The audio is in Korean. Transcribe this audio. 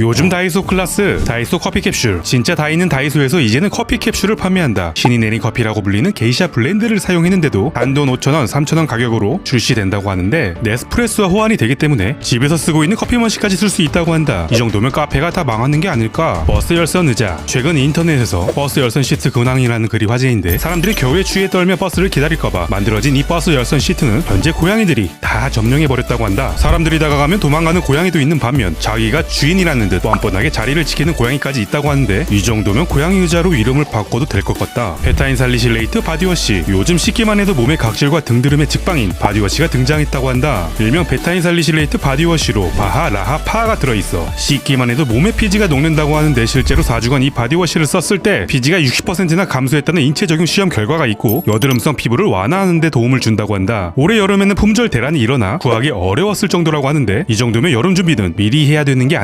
요즘 다이소 클라스, 다이소 커피 캡슐. 진짜 다이는 다이소에서 이제는 커피 캡슐을 판매한다. 신이 내린 커피라고 불리는 게이샤 블렌드를 사용했는데도 단돈 5,000원, 3,000원 가격으로 출시된다고 하는데 네스프레소와 호환이 되기 때문에 집에서 쓰고 있는 커피 머신까지 쓸 수 있다고 한다. 이 정도면 카페가 다 망하는 게 아닐까? 버스 열선 의자. 최근 인터넷에서 버스 열선 시트 근황이라는 글이 화제인데 사람들이 겨울에 추위에 떨며 버스를 기다릴까봐 만들어진 이 버스 열선 시트는 현재 고양이들이 다 점령해버렸다고 한다. 사람들이 다가가면 도망가는 고양이도 있는 반면 자기가 주인이라는 듯 뻔뻔하게 자리를 지키는 고양이까지 있다고 하는데 이 정도면 고양이 의자로 이름을 바꿔도 될 것 같다. 베타인 살리실레이트 바디워시. 요즘 씻기만 해도 몸의 각질과 등드름의 직방인 바디워시가 등장했다고 한다. 일명 베타인 살리실레이트 바디워시로 바하, 라하, 파가 들어있어. 씻기만 해도 몸에 피지가 녹는다고 하는데 실제로 4주간 이 바디워시를 썼을 때 피지가 60%나 감소했다는 인체 적용 시험 결과가 있고 여드름성 피부를 완화하는 데 도움을 준다고 한다. 올해 여름에는 품절 대란이 일어나 구하기 어려웠을 정도라고 하는데 이 정도면 여름 준비는 미리 해야 되는 게 아닐까